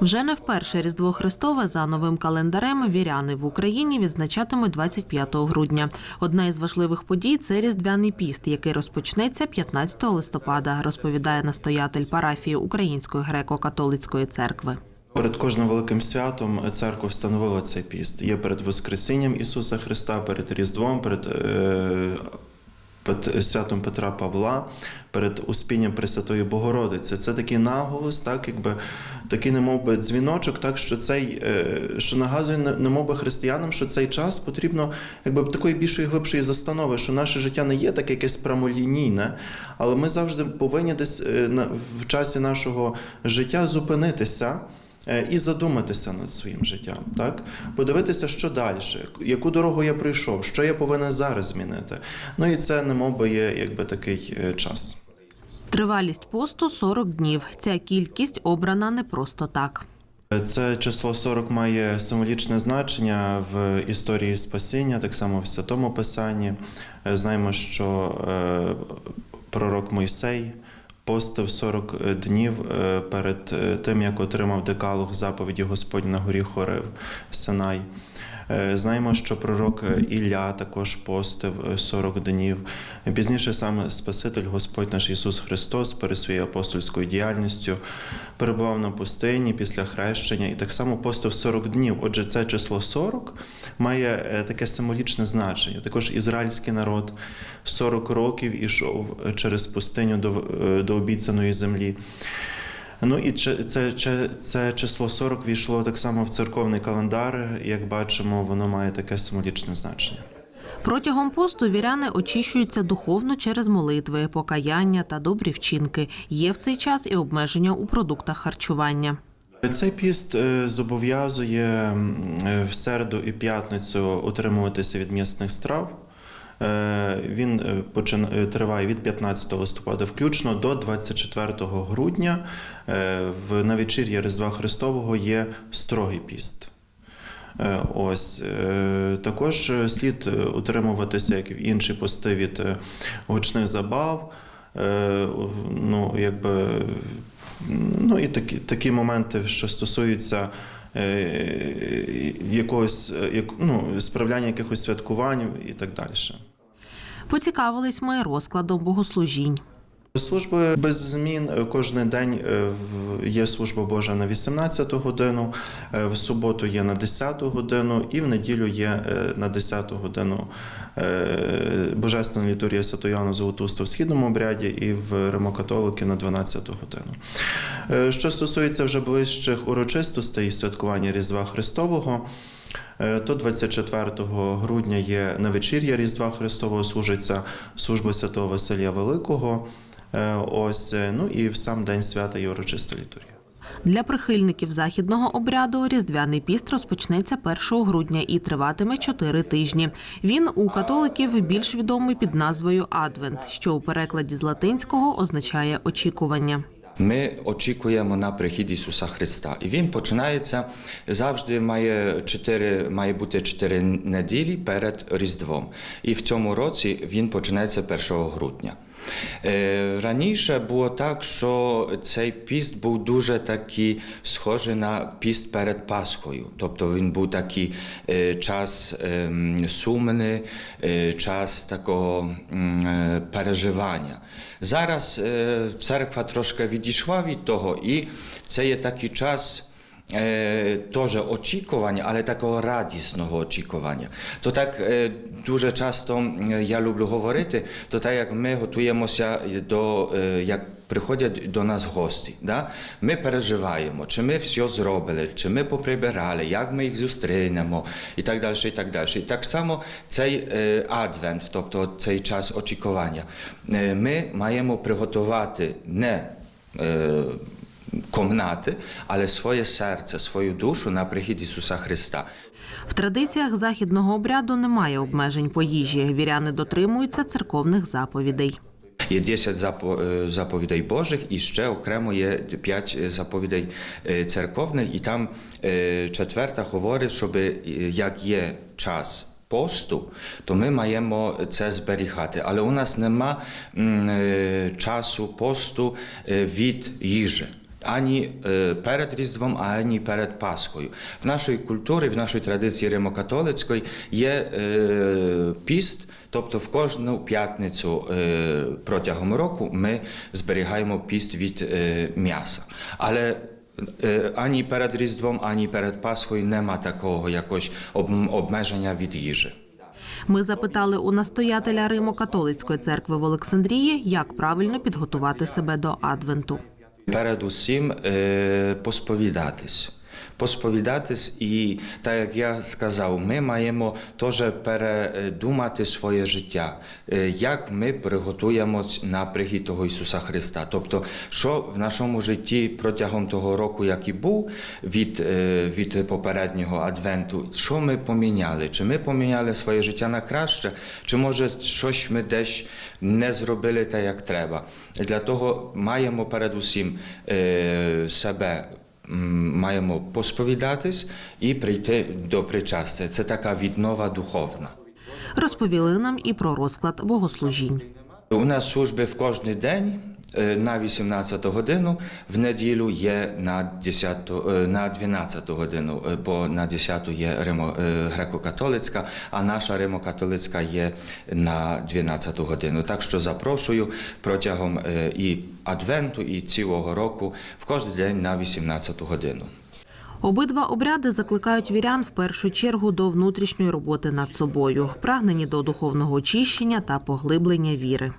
Вже не вперше Різдво Христове за новим календарем віряни в Україні відзначатимуть 25 грудня. Одна із важливих подій це Різдвяний піст, який розпочнеться 15 листопада, розповідає настоятель парафії Української греко-католицької церкви. Перед кожним великим святом церква встановила цей піст. Є перед Воскресінням Ісуса Христа, перед Різдвом, перед е, святом Петра Павла, перед Успінням Пресвятої Богородиці. Це такий наголос, так якби такий, немов би дзвіночок, так що цей, е, що нагадує, не- немов би християнам, що цей час потрібно якби такої більшої глибшої застанови, що наше життя не є таке якесь прямолінійне, але ми завжди повинні десь е, в часі нашого життя зупинитися. Е, і задуматися над своїм життям, так подивитися, що далі, яку дорогу я пройшов, що я повинен зараз змінити. Ну і це не би є якби такий е, час. Тривалість посту 40 днів. Ця кількість обрана не просто так. Це число 40 має символічне значення в історії спасіння, так само в святому писанні. Е, Знаємо, що е, пророк Мойсей постив 40 днів е, перед е, тим, як отримав декалог заповіді Господь на горі Хорев Синай. Е, Знаємо, що пророк Ілля також постив е, 40 днів. Пізніше саме Спаситель Господь наш Ісус Христос перед своєю апостольською діяльністю перебував на пустині після хрещення і так само постив 40 днів. Отже, це число 40 має е, таке символічне значення. Також ізраїльський народ 40 років ішов через пустиню до, е, до обіцяної землі. Ну і це, це, це, число 40 війшло так само в церковний календар. Як бачимо, воно має таке символічне значення. Протягом посту віряни очищуються духовно через молитви, покаяння та добрі вчинки. Є в цей час і обмеження у продуктах харчування. Цей піст е, зобов'язує е, в середу і п'ятницю утримуватися від м'ясних страв. Е, Він е, е, триває від 15 листопада включно до 24 грудня. В навечір'я Різдва Христового є строгий піст. Ось також слід утримуватися, як і інші пости від гучних забав. Ну, якби, ну і такі, такі моменти, що стосуються якогось е, ну, справляння якихось святкувань і так далі. Поцікавились ми розкладом богослужінь. Служби без змін кожен день е, є служба Божа на 18 годину, е, в суботу є на 10 годину і в неділю є е, на 10 годину Божественна літургія Святого Яна Золотуста в східному обряді і в Римокатолики на 12 годину. Що стосується вже ближчих урочистостей і святкування Різдва Христового, то 24 грудня є на вечір'я Різдва Христового служиться служба святого Василія Великого. Е, Ось, е, ну і в сам день свята є урочиста літургія. Для прихильників західного обряду різдвяний піст розпочнеться 1 грудня і триватиме 4 тижні. Він у католиків більш відомий під назвою Адвент, що у перекладі з латинського означає очікування. Ми очікуємо на прихід Ісуса Христа. І він починається завжди має чотири, має бути чотири неділі перед Різдвом. І в цьому році він починається 1 грудня. Е, Раніше було так, що цей піст був дуже такий схожий на піст перед Пасхою. Тобто він був такий е, час ем, сумний, е, час такого переживання. Зараз церква трошки відійшла від того, і це є такий час. Теж очікування, але такого радісного очікування. То так е, дуже часто я люблю говорити, то так як ми готуємося до як приходять до нас гості. Да? Ми переживаємо, чи ми все зробили, чи ми поприбирали, як ми їх зустрінемо, і так далі. І так далі. І так само цей адвент, тобто цей час очікування, ми маємо приготувати не. Е, Комнати, але своє серце, свою душу на прихід Ісуса Христа. В традиціях західного обряду немає обмежень по їжі. Віряни дотримуються церковних заповідей. Є 10 е, заповідей Божих, і ще окремо є 5 заповідей е, церковних, і там е, четверта говорить, щоб е, як є час. Посту, то ми маємо це зберігати. Але у нас нема м, е, часу посту е, від їжі. Ані е, перед Різдвом, ані перед Пасхою. В нашій культурі, в нашій традиції римокатолицької є е, піст. Тобто в кожну п'ятницю е, протягом року ми зберігаємо піст від м'яса. Але ані перед Різдвом, ані перед Пасхою нема такого якось обмеження від їжі. Ми запитали у настоятеля Римо-католицької церкви в Олександрії, як правильно підготувати себе до адвенту. Передусім е, посповідатись. Посповідатись, і так як я сказав, ми маємо теж передумати своє життя, е, як ми приготуємось на прихід того Ісуса Христа. Тобто, що в нашому житті протягом того року, як і був від, е, від попереднього адвенту, що ми поміняли? Чи ми поміняли своє життя на краще, чи може щось ми десь не зробили так, як треба? Для того маємо передусім е, себе. Маємо посповідатись і прийти до причастя. Це така віднова духовна. Розповіли нам і про розклад богослужінь. У нас служби в кожний день на 18 годину, в неділю є на 10, е, на 12 годину, е, бо на 10 є Римо, е, греко-католицька, а наша Римо-католицька є на 12 годину. Так що запрошую протягом е, і адвенту, і цілого року в кожен день на 18 годину. Обидва обряди закликають вірян в першу чергу до внутрішньої роботи над собою, прагнені до духовного очищення та поглиблення віри.